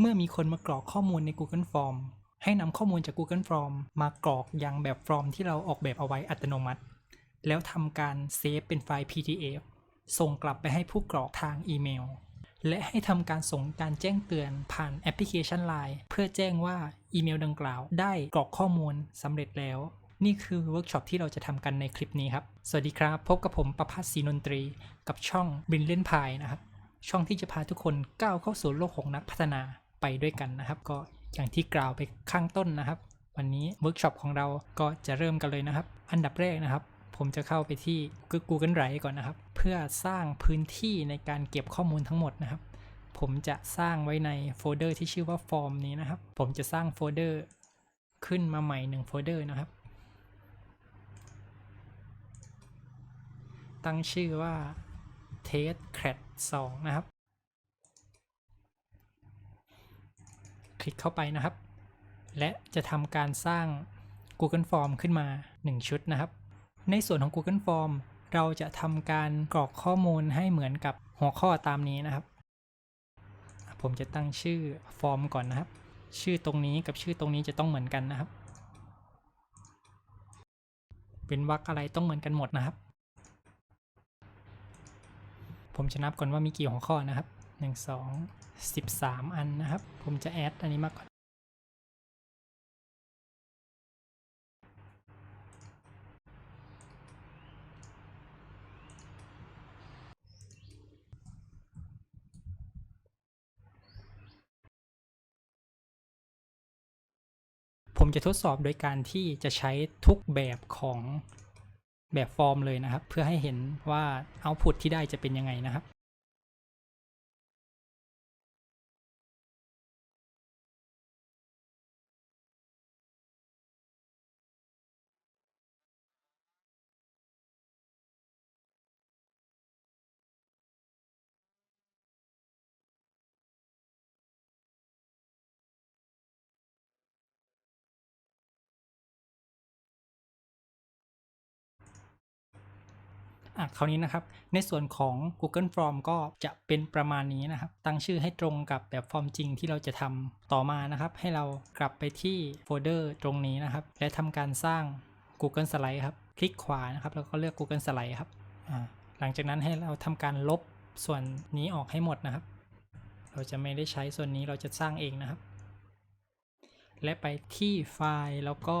เมื่อมีคนมากรอกข้อมูลใน Google Form ให้นำข้อมูลจาก Google Form มากรอกยังแบบฟอร์มที่เราออกแบบเอาไว้อัตโนมัติ แล้วทำการเซฟเป็นไฟล์ PDF ส่งกลับไปให้ผู้กรอกทางอีเมล และให้ทำการส่งการแจ้งเตือนผ่านแอปพลิเคชัน Line เพื่อแจ้งว่าอีเมลดังกล่าว ได้กรอกข้อมูลสำเร็จแล้ว นี่คือเวิร์กช็อปที่เราจะทำกันในคลิปนี้ครับ สวัสดีครับ พบกับผมประพัฒน์ศรีนนตรี กับช่องบินเล่นพายนะครับ ช่องที่จะพาทุกคนก้าวเข้าสู่โลกของนักพัฒนา ไปด้วยกันนะครับ ก็อย่างที่กล่าวไปข้างต้นนะครับ วันนี้เวิร์กช็อปของเราก็จะเริ่มกันเลยนะครับ อันดับแรกนะครับ ผมจะเข้าไปที่ Google Drive ก่อนนะครับ เพื่อสร้างพื้นที่ในการเก็บข้อมูลทั้งหมดนะครับ ผมจะสร้างไว้ในโฟลเดอร์ที่ชื่อว่าฟอร์มนี้นะครับ ผมจะสร้างโฟลเดอร์ขึ้นมาใหม่หนึ่งโฟลเดอร์นะครับ ตั้งชื่อว่า test crat 2นะครับ ลิกเข้าไปนะครับ และจะทำการสร้าง Google Form ขึ้นมา 1 ชุดนะครับ ในส่วนของ Google Form เราจะทำการกรอกข้อมูลให้เหมือนกับหัวข้อตามนี้นะครับ ผมจะตั้งชื่อฟอร์มก่อนนะครับ ชื่อตรงนี้กับชื่อตรงนี้จะต้องเหมือนกันนะครับ เป็นวรรคอะไรต้องเหมือนกันหมดนะครับ ผมจะนับก่อนว่ามีกี่หัวข้อนะครับหนึ่ งสองสิบสามอันนะครับ ผมจะแอดอันนี้มาก่อน ผมจะทดสอบโดยการที่จะใช้ทุกแบบของแบบฟอร์มเลยนะครับ เพื่อให้เห็นว่าเอาพุตที่ได้จะเป็นยังไงนะครับ อะคราวนี้นะครับ ในส่วนของ Google Form ก็จะเป็นประมาณนี้นะครับ ตั้งชื่อให้ตรงกับแบบฟอร์มจริงที่เราจะทำต่อมานะครับ ให้เรากลับไปที่โฟลเดอร์ตรงนี้นะครับ และทำการสร้าง Google Slide ครับ คลิกขวานะครับ แล้วก็เลือก Google Slide ครับอ่าหลังจากนั้นให้เราทำการลบส่วนนี้ออกให้หมดนะครับ เราจะไม่ได้ใช้ส่วนนี้เราจะสร้างเองนะครับ และไปที่ไฟล์แล้วก็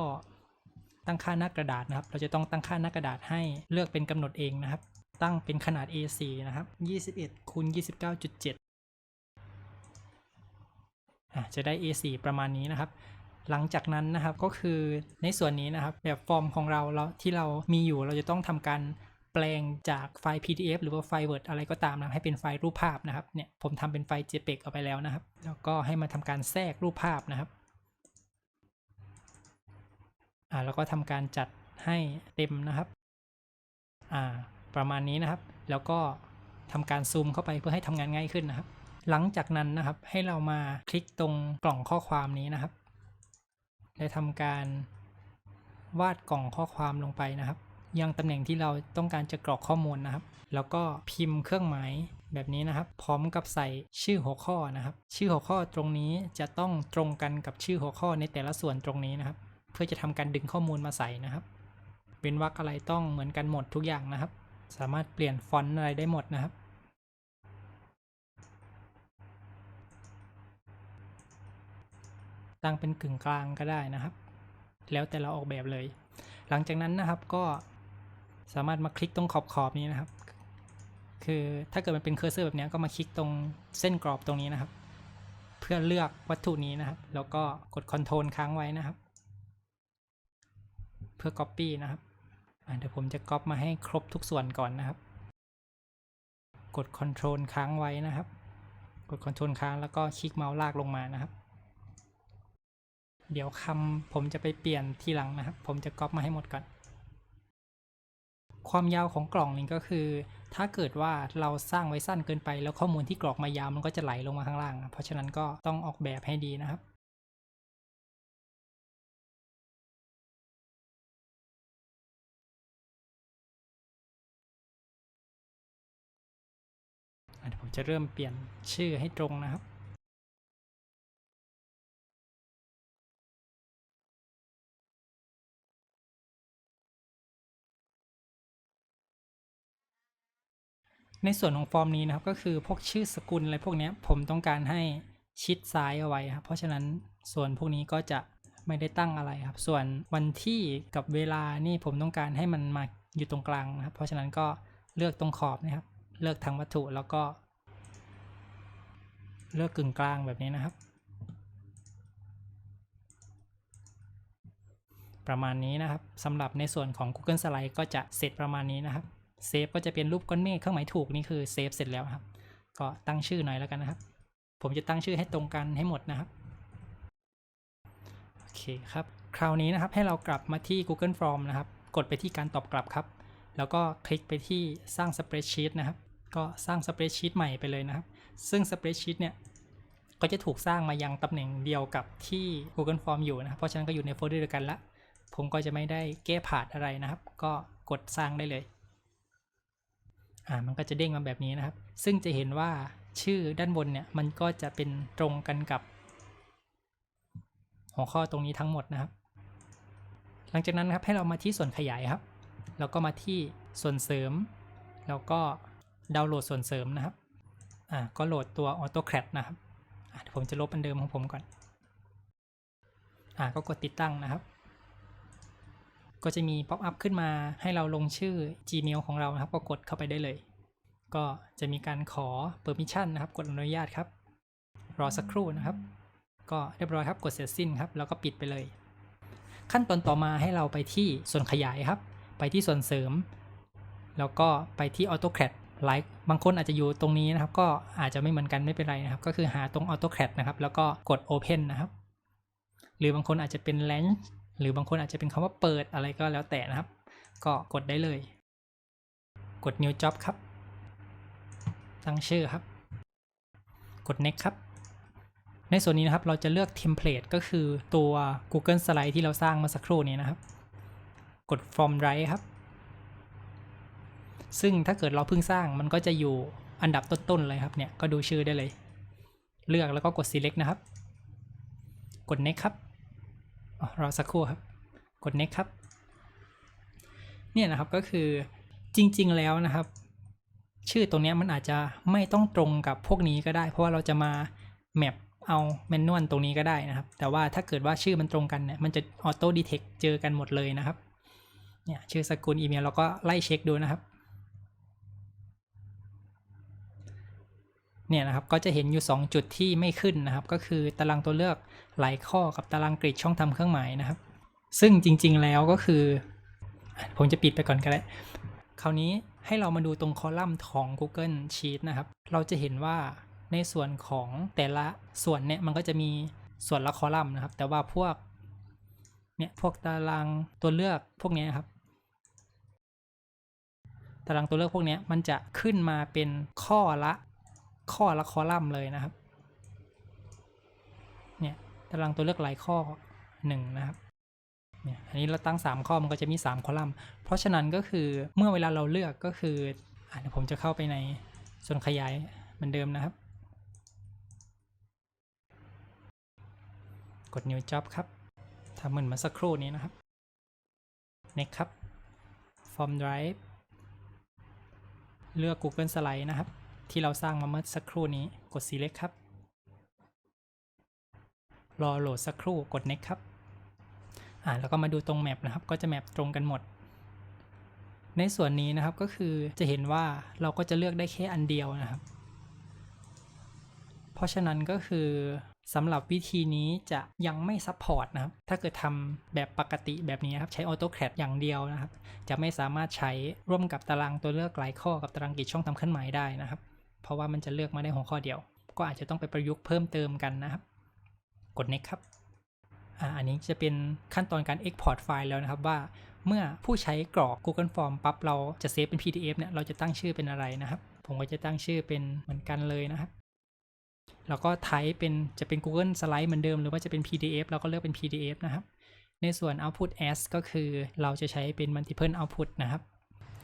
ตั้งค่าหน้ากระดาษนะครับ เราจะต้องตั้งค่าหน้ากระดาษให้เลือกเป็นกำหนดเองนะครับ ตั้งเป็นขนาด A4 นะครับ21คูณ29.7อะจะได้ A4 ประมาณนี้นะครับ หลังจากนั้นนะครับก็คือในส่วนนี้นะครับแบบฟอร์มของเราเราที่เรามีอยู่เราจะต้องทำการแปลงจากไฟล์ PDF หรือว่าไฟล์ Word อะไรก็ตามนะให้เป็นไฟล์รูปภาพนะครับเนี่ยผมทำเป็นไฟล์ JPEG เอาไปแล้วนะครับ แล้วก็ให้มาทำการแทรกรูปภาพนะครับ อ่าแล้วก็ทำการจัดให้เต็มนะครับอ่าประมาณนี้นะครับ แล้วก็ทำการซูมเข้าไปเพื่อให้ทำงานง่ายขึ้นนะครับ หลังจากนั้นนะครับให้เรามาคลิกตรงกล่องข้อความนี้นะครับและทำการวาดกล่องข้อความลงไปนะครับ ยังตำแหน่งที่เราต้องการจะกรอกข้อมูลนะครับ แล้วก็พิมพ์เครื่องหมายแบบนี้นะครับ พร้อมกับใส่ชื่อหัวข้อนะครับ ชื่อหัวข้อตรงนี้จะต้องตรงกันกับชื่อหัวข้อในแต่ละส่วนตรงนี้นะครับ พื่อจะทำการดึงข้อมูลมาใส่นะครับเป็นวรรคอะไรต้องเหมือนกันหมดทุกอย่างนะครับ สามารถเปลี่ยนฟอนต์อะไรได้หมดนะครับ ตั้งเป็นกึ่งกลางก็ได้นะครับ แล้วแต่เราออกแบบเลย หลังจากนั้นนะครับก็สามารถมาคลิกตรงขอบขอบๆนี้นะครับ คือถ้าเกิดมันเป็นเคอร์เซอร์แบบนี้ก็มาคลิกตรงเส้นกรอบตรงนี้นะครับ เพื่อเลือกวัตถุนี้นะครับ แล้วก็กด Ctrl ค้างไว้นะครับ เพื่อ Copy นะครับเดี๋ยวผมจะ Copy มาให้ครบทุกส่วนก่อนนะครับ กด Ctrl ค้างไว้นะครับ กด Ctrl ค้างแล้วก็คลิกเมาส์ลากลงมานะครับ เดี๋ยวคำผมจะไปเปลี่ยนทีหลังนะครับ ผมจะ Copy มาให้หมดก่อน ความยาวของกล่องนี้ก็คือ ถ้าเกิดว่าเราสร้างไว้สั้นเกินไป แล้วข้อมูลที่กรอกมายาวมันก็จะไหลลงมาข้างล่างนะเพราะฉะนั้นก็ต้องออกแบบให้ดีนะครับ จะเริ่มเปลี่ยนชื่อให้ตรงนะครับในส่วนของฟอร์มนี้นะครับก็คือพวกชื่อสกุลอะไรพวกนี้ผมต้องการให้ชิดซ้ายเอาไว้ครับเพราะฉะนั้นส่วนพวกนี้ก็จะไม่ได้ตั้งอะไรครับ ส่วนวันที่กับเวลานี่ผมต้องการให้มันมาอยู่ตรงกลางนะครับ เพราะฉะนั้นก็เลือกตรงขอบนะครับ เลือกทางวัตถุแล้วก็ เลือกกึ่งกลางแบบนี้นะครับ ประมาณนี้นะครับสำหรับในส่วนของ Google Slide ก็จะเสร็จประมาณนี้นะครับเซฟก็จะเป็นรูปก้อนเมฆเครื่องหมายถูกนี่คือเซฟเสร็จแล้วครับ ก็ตั้งชื่อหน่อยแล้วกันนะครับ ผมจะตั้งชื่อให้ตรงกันให้หมดนะครับโอเคครับคราวนี้นะครับให้เรากลับมาที่ Google Form นะครับ กดไปที่การตอบกลับครับ แล้วก็คลิกไปที่สร้าง Spreadsheet นะครับ ก็สร้าง Spreadsheet ใหม่ไปเลยนะครับ ซึ่ง Spreadsheet เนี่ยก็จะถูกสร้างมายังตำแหน่งเดียวกับที่ Google Form อยู่นะครับ เพราะฉะนั้นก็อยู่ในโฟลเดอร์เดียวกันละ ผมก็จะไม่ได้แก้ผาดอะไรนะครับ ก็กดสร้างได้เลย อ่า มันก็จะเด้งมาแบบนี้นะครับ ซึ่งจะเห็นว่าชื่อด้านบนเนี่ยมันก็จะเป็นตรงกันกับ หัวข้อตรงนี้ทั้งหมดนะครับ หลังจากนั้นครับให้เรามาที่ส่วนขยายครับ แล้วก็มาที่ส่วนเสริม แล้วก็ดาวน์โหลดส่วนเสริมนะครับ อ่าก็โหลดตัว AutoCAD นะครับอ่าเดี๋ยวผมจะลบอันเดิมของผมก่อนอ่าก็กดติดตั้งนะครับ ก็จะมีป๊อปอัพขึ้นมาให้เราลงชื่อ Gmail ของเรานะครับ ก็กดเข้าไปได้เลย ก็จะมีการขอ permission นะครับ กดอนุญาตครับ รอสักครู่นะครับ ก็เรียบร้อยครับกดเสร็จสิ้นครับ แล้วก็ปิดไปเลย ขั้นตอนต่อมาให้เราไปที่ส่วนขยายครับ ไปที่ส่วนเสริม แล้วก็ไปที่ AutoCAD ไลค์บางคนอาจจะอยู่ตรงนี้นะครับ ก็อาจจะไม่เหมือนกันไม่เป็นไรนะครับ ก็คือหาตรง AutoCAD นะครับ แล้วก็กด Open นะครับ หรือบางคนอาจจะเป็น l a n c h หรือบางคนอาจจะเป็นคำว่าเปิดอะไรก็แล้วแต่นะครับ ก็กดได้เลย กด New Job ครับ ตั้งชื่อครับ กด Next ครับ ในส่วนนี้นะครับเราจะเลือกเทมเพลตก็คือตัว Google Slide ที่เราสร้างเมื่อสักครู่นี้นะครับ กด From Right ครับ ซึ่งถ้าเกิดเราเพิ่งสร้างมันก็จะอยู่อันดับต้นๆเลยครับเนี่ยก็ดูชื่อได้เลย เลือกแล้วก็กด Select นะครับ กด Next ครับรอสักครู่ครับ กด Next ครับ เนี่ยนะครับก็คือจริง ๆ แล้วนะครับ ชื่อตรงนี้มันอาจจะไม่ต้องตรงกับพวกนี้ก็ได้ เพราะว่าเราจะมาแมปเอาแมนนวลตรงนี้ก็ได้นะครับ แต่ว่าถ้าเกิดว่าชื่อมันตรงกันเนี่ยมันจะออโต้ดีเทคเจอกันหมดเลยนะครับเนี่ยชื่อสกุลอีเมลเราก็ไล่เช็คดูนะครับ เนี่ยนะครับก็จะเห็นอยู่ 2 จุดที่ไม่ขึ้นนะครับ ก็คือตารางตัวเลือกหลายข้อกับตารางกริดช่องทำเครื่องหมายนะครับ ซึ่งจริงๆแล้วก็คือ ผมจะปิดไปก่อนก็ได้คราวนี้ให้เรามาดูตรงคอลัมน์ของ Google Sheet นะครับ เราจะเห็นว่าในส่วนของแต่ละส่วนเนี่ยมันก็จะมีส่วนละคอลัมน์นะครับ แต่ว่าพวกเนี่ยพวกตารางตัวเลือกพวกนี้ครับ ตารางตัวเลือกพวกนี้มันจะขึ้นมาเป็นข้อละ ข้อละคอลัมน์เลยนะครับ เนี่ยตารางตัวเลือกหลายข้อหนึ่งนะครับเนี่ยอันนี้เราตั้ง 3 ข้อมันก็จะมี 3 คอลัมน์ เพราะฉะนั้นก็คือเมื่อเวลาเราเลือกก็คืออะเดี๋ยวผมจะเข้าไปในส่วนขยายเหมือนเดิมนะครับ กด new job ครับทำเหมือนเมื่อสักครู่นี้นะครับ next ครับ form drive เลือก Google Slide นะครับ ที่เราสร้างมาเมื่อสักครู่นี้กด select ครับ รอโหลดสักครู่กด next ครับอ่าแล้วก็มาดูตรงแมปนะครับ ก็จะแมปตรงกันหมด ในส่วนนี้นะครับก็คือจะเห็นว่าเราก็จะเลือกได้แค่อันเดียวนะครับ เพราะฉะนั้นก็คือสำหรับวิธีนี้จะยังไม่ซัพพอร์ตนะครับ ถ้าเกิดทำแบบปกติแบบนี้ครับ ใช้ AutoCAD อย่างเดียวนะครับ จะไม่สามารถใช้ร่วมกับตารางตัวเลือกหลายข้อกับตารางกิจช่องทำเคลื่อนหมายได้นะครับ เพราะว่ามันจะเลือกมาได้หัวข้อเดียว ก็อาจจะต้องไปประยุกต์เพิ่มเติมกันนะครับ กด next ครับอ่าอันนี้จะเป็นขั้นตอนการ export ไฟล์แล้วนะครับว่าเมื่อผู้ใช้กรอก Google Form ปั๊บเราจะเซฟเป็น PDF เนี่ยเราจะตั้งชื่อเป็นอะไรนะครับ ผมก็จะตั้งชื่อเป็นเหมือนกันเลยนะครับ แล้วก็ไทป์เป็นจะเป็น Google Slide เหมือนเดิม หรือว่าจะเป็น PDF เราก็เลือกเป็น PDF นะครับ ในส่วน Output as ก็คือเราจะใช้เป็น Multiple Output นะครับ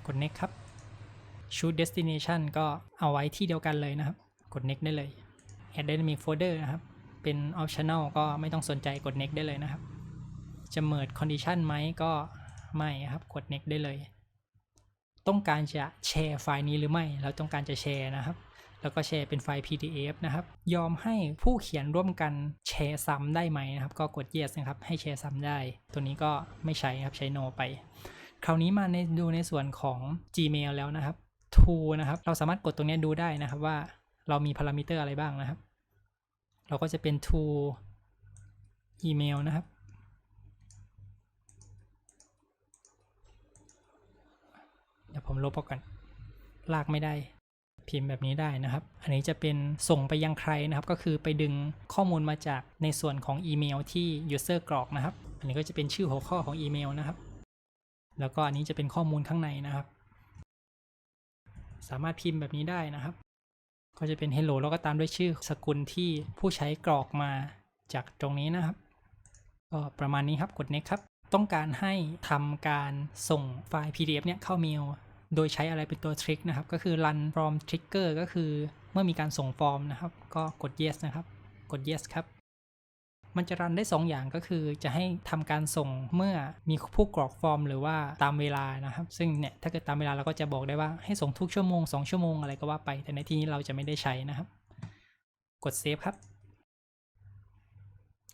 กด next ครับ Choose Destination ก็เอาไว้ที่เดียวกันเลยนะครับ กด next ได้เลย Add Dynamic Folder นะครับ เป็น optional ก็ไม่ต้องสนใจกด next ได้เลยนะครับ จะ merge condition ไหมก็ไม่ครับกด next ได้เลย ต้องการจะแชร์ไฟล์นี้หรือไม่ เราต้องการจะแชร์นะครับ แล้วก็แชร์เป็นไฟล์ PDF นะครับ ยอมให้ผู้เขียนร่วมกันแชร์ซ้ำได้ไหมนะครับ ก็กด yes นะครับ ให้แชร์ซ้ำได้ ตัวนี้ก็ไม่ใช้นะครับ ใช้ no ไป คราวนี้มาในดูในส่วนของ Gmail แล้วนะครับ to นะครับ เราสามารถกดตรงนี้ดูได้นะครับว่าเรามีพารามิเตอร์อะไรบ้างนะครับ เราก็จะเป็น to email นะครับ เดี๋ยวผมลบออกกัน ลากไม่ได้ พิมพ์แบบนี้ได้นะครับ อันนี้จะเป็นส่งไปยังใครนะครับ ก็คือไปดึงข้อมูลมาจากในส่วนของอีเมลที่ user กรอกนะครับ อันนี้ก็จะเป็นชื่อหัวข้อของอีเมลนะครับ แล้วก็อันนี้จะเป็นข้อมูลข้างในนะครับ สามารถพิมพ์แบบนี้ได้นะครับ ก็จะเป็น hello แล้วก็ตามด้วยชื่อสกุลที่ผู้ใช้กรอกมาจากตรงนี้นะครับ ก็ประมาณนี้ครับกด next ครับ ต้องการให้ทำการส่งไฟล์ PDF เนี่ยเข้าเมลโดยใช้อะไรเป็นตัวทริคนะครับ ก็คือ run from trigger ก็คือเมื่อมีการส่งฟอร์มนะครับ ก็กด yes นะครับ กด yes ครับ มันจะรันได้ 2 อย่างก็คือจะให้ทำการส่งเมื่อมีผู้กรอกฟอร์ม หรือว่าตามเวลานะครับ ซึ่งเนี่ยถ้าเกิดตามเวลาเราก็จะบอกได้ว่าให้ส่งทุกชั่วโมง 2 ชั่วโมงอะไรก็ว่าไป แต่ในที่นี้เราจะไม่ได้ใช้นะครับ กดเซฟครับ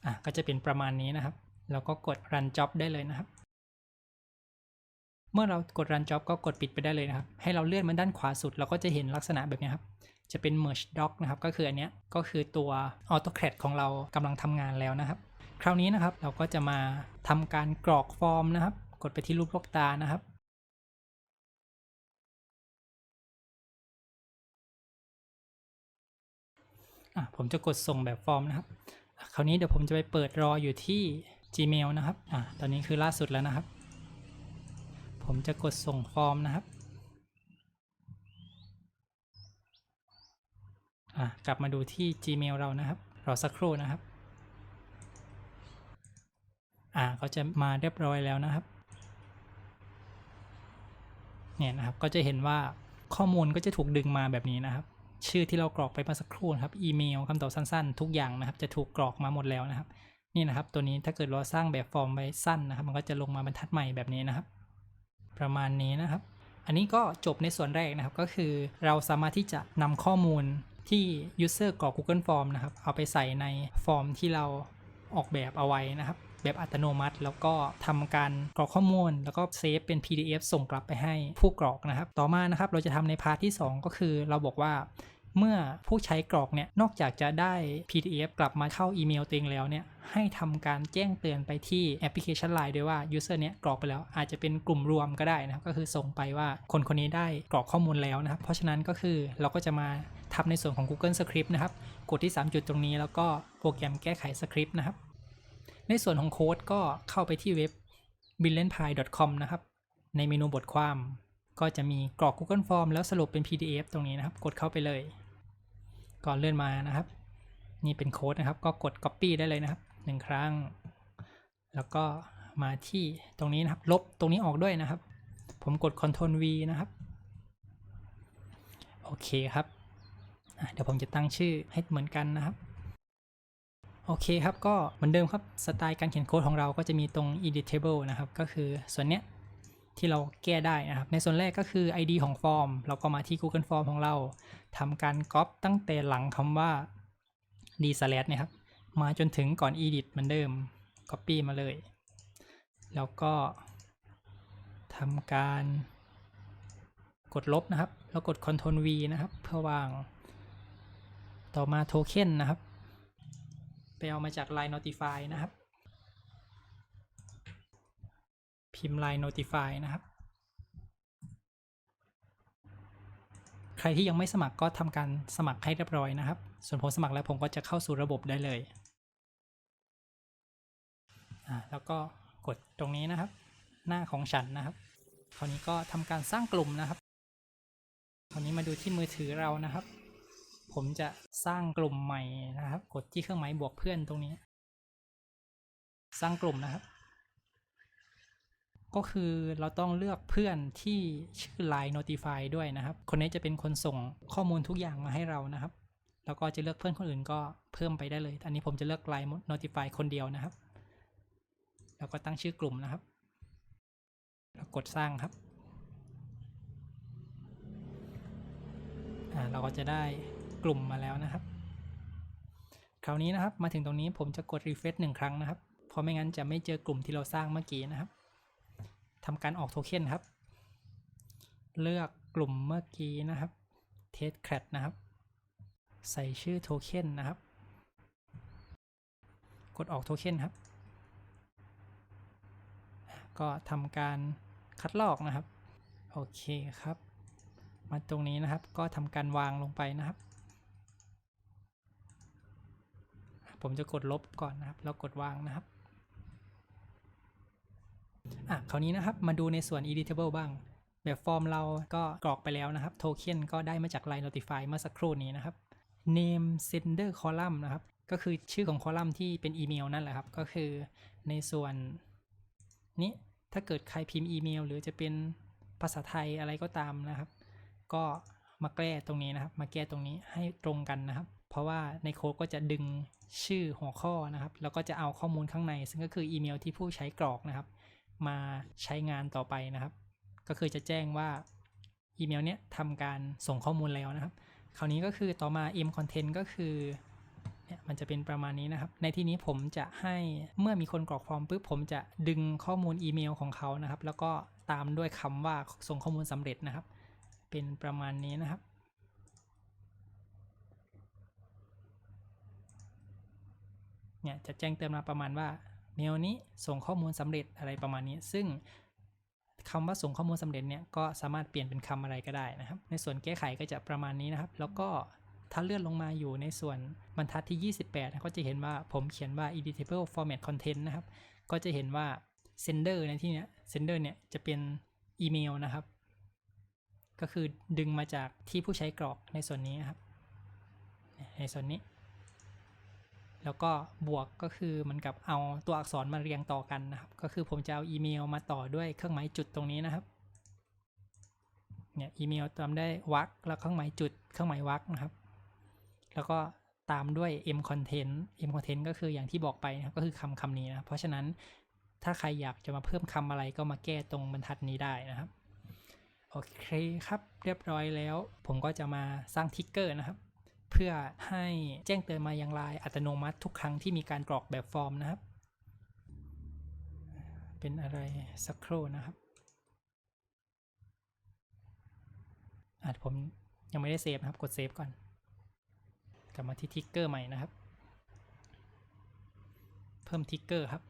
อะก็จะเป็นประมาณนี้นะครับ แล้วก็กด run job ได้เลยนะครับ เมื่อเรากด run job ก็กดปิดไปได้เลยนะครับ ให้เราเลื่อนมาด้านขวาสุดเราก็จะเห็นลักษณะแบบนี้ครับ จะเป็น merge doc นะครับก็คืออันเนี้ยก็คือตัว AutoCAD ของเรากำลังทำงานแล้วนะครับ คราวนี้นะครับเราก็จะมาทำการกรอกฟอร์มนะครับ กดไปที่รูปลูกตานะครับอะผมจะกดส่งแบบฟอร์มนะครับ คราวนี้เดี๋ยวผมจะไปเปิดรออยู่ที่ Gmail นะครับอะตอนนี้คือล่าสุดแล้วนะครับ ผมจะกดส่งฟอร์มนะครับ อะกลับมาดูที่ Gmail เรานะครับรอสักครู่นะครับ อ่าก็จะมาเรียบร้อยแล้วนะครับ เนี่ยนะครับก็จะเห็นว่าข้อมูลก็จะถูกดึงมาแบบนี้นะครับ ชื่อที่เรากรอกไปเมื่อสักครู่ครับ อีเมลคำตอบสั้นๆ ทุกอย่างนะครับ จะถูกกรอกมาหมดแล้วนะครับ นี่นะครับ ตัวนี้ถ้าเกิดเราสร้างแบบฟอร์มไว้สั้นนะครับ มันก็จะลงมาบรรทัดใหม่แบบนี้นะครับ ประมาณนี้นะครับ อันนี้ก็จบในส่วนแรกนะครับ ก็คือเราสามารถที่จะนำข้อมูล ที่ user กรอก Google Form นะครับ เอาไปใส่ในฟอร์มที่เราออกแบบเอาไว้นะครับ แบบอัตโนมัติ แล้วก็ทำการกรอกข้อมูล แล้วก็เซฟเป็น PDF ส่งกลับไปให้ผู้กรอกนะครับ ต่อมานะครับเราจะทำในพาร์ทที่ 2 ก็คือเราบอกว่าเมื่อผู้ใช้กรอกเนี่ย นอกจากจะได้ PDF กลับมาเข้าอีเมลตัวเองแล้วเนี่ย ให้ทำการแจ้งเตือนไปที่แอปพลิเคชัน Line ด้วยว่า User เนี่ยกรอกไปแล้ว อาจจะเป็นกลุ่มรวมก็ได้นะครับ ก็คือส่งไปว่าคนคนนี้ได้กรอกข้อมูลแล้วนะครับ เพราะฉะนั้นก็คือเราก็จะมา ทำในส่วนของ Google Script นะครับ กดที่ 3 จุดตรงนี้แล้วก็โปรแกรมแก้ไขสคริปต์นะครับ ในส่วนของโค้ดก็เข้าไปที่เว็บ b i l l i o n p i e c o m นะครับ ในเมนูบทความ ก็จะมีกรอก Google Form แล้วสรุปเป็น PDF ตรงนี้นะครับ กดเข้าไปเลย ก่อนเลื่อนมานะครับ นี่เป็นโค้ดนะครับ ก็กด Copy ได้เลยนะครับหนึ่งครั้ง แล้วก็มาที่ตรงนี้นะครับ ลบตรงนี้ออกด้วยนะครับ ผมกด Ctrl V นะครับ โอเคครับ เดี๋ยวผมจะตั้งชื่อให้เหมือนกันนะครับ โอเคครับก็เหมือนเดิมครับสไตล์การเขียนโค้ดของเราก็จะมีตรง editable นะครับ ก็คือส่วนเนี้ยที่เราแก้ได้นะครับ ในส่วนแรกก็คือ ID ของฟอร์ม เราก็มาที่ Google Form ของเราทำการก๊อปตั้งแต่หลังคำว่า d slash นะครับ มาจนถึงก่อน edit เหมือนเดิม copy มาเลย แล้วก็ทำการกดลบนะครับ แล้วกด Ctrl V นะครับ เพื่อวาง ต่อมาโทเค็นนะครับ ไปเอามาจาก Line Notify นะครับ พิมพ์ Line Notify นะครับ ใครที่ยังไม่สมัครก็ทำการสมัครให้เรียบร้อยนะครับ ส่วนผมสมัครแล้วผมก็จะเข้าสู่ระบบได้เลยอ่าแล้วก็กดตรงนี้นะครับ หน้าของฉันนะครับ คราวนี้ก็ทำการสร้างกลุ่มนะครับ คราวนี้มาดูที่มือถือเรานะครับ ผมจะสร้างกลุ่มใหม่นะครับ กดที่เครื่องหมายบวกเพื่อนตรงนี้ สร้างกลุ่มนะครับ ก็คือเราต้องเลือกเพื่อนที่ชื่อ Line Notify ด้วยนะครับ คนนี้จะเป็นคนส่งข้อมูลทุกอย่างมาให้เรานะครับ แล้วก็จะเลือกเพื่อนคนอื่นก็เพิ่มไปได้เลย อันนี้ผมจะเลือก Line Notify คนเดียวนะครับ แล้วก็ตั้งชื่อกลุ่มนะครับ แล้วกดสร้างครับอ่าเราก็จะได้ กลุ่มมาแล้วนะครับ คราวนี้นะครับมาถึงตรงนี้ผมจะกด refresh หนึ่งครั้งนะครับ เพราะไม่งั้นจะไม่เจอกลุ่มที่เราสร้างเมื่อกี้นะครับทำการออกโทเค็นครับ เลือกกลุ่มเมื่อกี้นะครับ test crat นะครับ ใส่ชื่อโทเค็นนะครับ กดออกโทเค็นครับ ก็ทำการคัดลอกนะครับ โอเคครับ มาตรงนี้นะครับก็ทำการวางลงไปนะครับ ผมจะกดลบก่อนนะครับ แล้วกดวางนะครับอะคราวนี้นะครับมาดูในส่วน editable บ้าง แบบฟอร์มเราก็กรอกไปแล้วนะครับ โทเค็นก็ได้มาจาก line notify เมื่อสักครู่นี้นะครับ name sender column นะครับ ก็คือชื่อของคอลัมน์ที่เป็นอีเมลนั่นแหละครับ ก็คือในส่วนนี้ถ้าเกิดใครพิมพ์อีเมล หรือจะเป็นภาษาไทยอะไรก็ตามนะครับ ก็มาแก้ตรงนี้นะครับ มาแก้ตรงนี้ให้ตรงกันนะครับ เพราะว่าในโค้ดก็จะดึงชื่อหัวข้อนะครับ แล้วก็จะเอาข้อมูลข้างใน ซึ่งก็คืออีเมลที่ผู้ใช้กรอกนะครับ มาใช้งานต่อไปนะครับ ก็คือจะแจ้งว่าอีเมลเนี้ยทำการส่งข้อมูลแล้วนะครับ คราวนี้ก็คือต่อมา m content ก็คือเนี่ยมันจะเป็นประมาณนี้นะครับ ในที่นี้ผมจะให้เมื่อมีคนกรอกฟอร์มปุ๊บผมจะดึงข้อมูลอีเมลของเขานะครับ แล้วก็ตามด้วยคำว่าส่งข้อมูลสำเร็จนะครับ เป็นประมาณนี้นะครับ เนี่ยจะแจ้งเตือนมาประมาณว่าเมลนี้ส่งข้อมูลสำเร็จอะไรประมาณนี้ ซึ่งคำว่าส่งข้อมูลสำเร็จเนี่ยก็สามารถเปลี่ยนเป็นคำอะไรก็ได้นะครับ ในส่วนแก้ไขก็จะประมาณนี้นะครับ แล้วก็ถ้าเลื่อนลงมาอยู่ในส่วนบรรทัดที่ 28ก็จะเห็นว่าผมเขียนว่า editable format content นะครับ ก็จะเห็นว่า sender ในที่นี้ sender เนี่ยจะเป็นอีเมลนะครับ ก็คือดึงมาจากที่ผู้ใช้กรอกในส่วนนี้ครับ ในส่วนนี้ แล้วก็บวกก็คือเหมันกับเอาตัวอักษรมาเรียงต่อกันนะครับ ก็คือผมจะเอาอีเมลมาต่อด้วยเครื่องหมายจุดตรงนี้นะครับ เนี่ยอีเมลตามได้วรรคแล้วเครื่องหมายจุดเครื่องหมายวรรคนะครับ แล้วก็ตามด้วย m content m content ก็คืออย่างที่บอกไปนะครับก็คือคำคำนี้นะเพราะฉะนั้นถ้าใครอยากจะมาเพิ่มคำอะไรก็มาแก้ตรงบรรทัดนี้ได้นะครับ โอเคครับเรียบร้อยแล้ว ผมก็จะมาสร้างทิกเกอร์นะครับ เพื่อให้แจ้งเตือนมายังไลน์อัตโนมัติทุกครั้งที่มีการกรอกแบบฟอร์มนะครับ เป็นอะไรสักครู่นะครับอาจผมยังไม่ได้เซฟนะครับ กดเซฟก่อน กลับมาที่ทิกเกอร์ใหม่นะครับ เพิ่มทิกเกอร์ครับ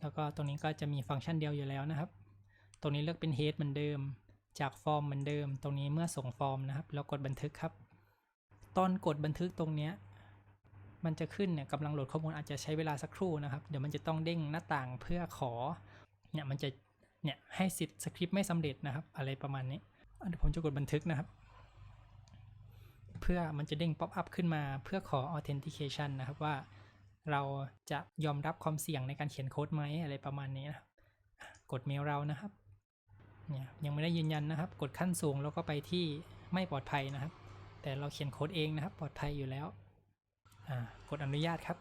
แล้วก็ตรงนี้ก็จะมีฟังก์ชันเดียวอยู่แล้วนะครับ ตรงนี้เลือกเป็น head เหมือนเดิม จากฟอร์มเหมือนเดิม ตรงนี้เมื่อส่งฟอร์มนะครับ แล้วกดบันทึกครับ ตอนกดบันทึกตรงเนี้ยมันจะขึ้นเนี่ยกำลังโหลดข้อมูลอาจจะใช้เวลาสักครู่นะครับ เดี๋ยวมันจะต้องเด้งหน้าต่างเพื่อขอเนี่ยมันจะเนี่ยให้สิทธิ์สคริปต์ไม่สำเร็จนะครับ อะไรประมาณนี้เดี๋ยวผมจะกดบันทึกนะครับ เพื่อมันจะเด้งป๊อปอัพขึ้นมาเพื่อขอ authentication นะครับว่าเราจะยอมรับความเสี่ยงในการเขียนโค้ดไหมอะไรประมาณนี้นะกดเมลเรานะครับเนี่ยยังไม่ได้ยืนยันนะครับ กดขั้นสูงแล้วก็ไปที่ไม่ปลอดภัยนะครับ แต่เราเขียนโค้ดเองนะครับปลอดภัยอยู่แล้วอ่ากดอนุญาตครับ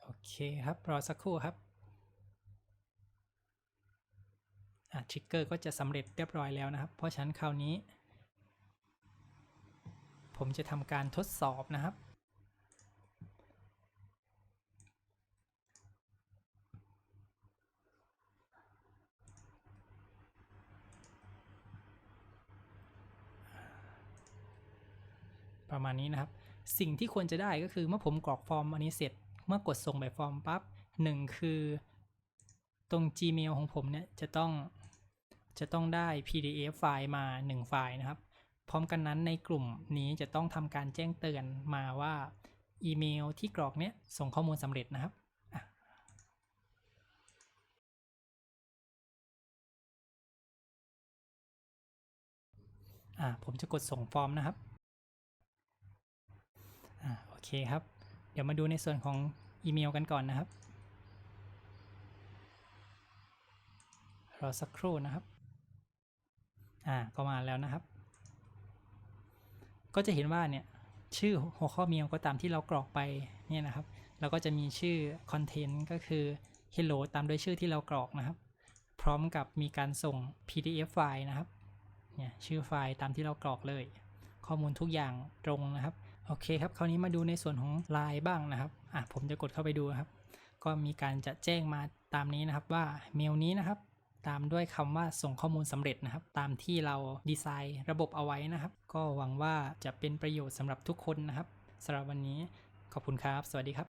โอเคครับ รอสักครู่ครับอะทริกเกอร์ก็จะสำเร็จเรียบร้อยแล้วนะครับ เพราะฉะนั้นคราวนี้ ผมจะทำการทดสอบนะครับ ประมาณนี้นะครับ สิ่งที่ควรจะได้ก็คือเมื่อผมกรอกฟอร์มอันนี้เสร็จ เมื่อกดส่งแบบฟอร์มปั๊บหนึ่งคือตรง Gmail ของผมเนี่ยจะต้องจะต้องได้ PDF ไฟล์มา 1 ไฟล์นะครับ พร้อมกันนั้นในกลุ่มนี้จะต้องทำการแจ้งเตือนมาว่าอีเมลที่กรอกเนี้ยส่งข้อมูลสำเร็จนะครับอะผมจะกดส่งฟอร์มนะครับ เคครับ เดี๋ยวมาดูในส่วนของอีเมลกันก่อนนะครับ รอสักครู่นะครับ อ่า ก็มาแล้วนะครับ ก็จะเห็นว่าเนี่ยชื่อหัวข้อเมลก็ตามที่เรากรอกไปเนี่ยนะครับแล้วก็จะมีชื่อคอนเทนต์ก็คือ hello ตามด้วยชื่อที่เรากรอกนะครับ พร้อมกับมีการส่ง PDF ไฟล์นะครับ เนี่ยชื่อไฟล์ตามที่เรากรอกเลย ข้อมูลทุกอย่างตรงนะครับ โอเคครับคราวนี้มาดูในส่วนของ Line บ้างนะครับอะผมจะกดเข้าไปดูนะครับ ก็มีการจะแจ้งมาตามนี้นะครับว่าเมลนี้นะครับ ตามด้วยคำว่าส่งข้อมูลสำเร็จนะครับ ตามที่เราดีไซน์ระบบเอาไว้นะครับ ก็หวังว่าจะเป็นประโยชน์สำหรับทุกคนนะครับสำหรับวันนี้ขอบคุณครับ สวัสดีครับ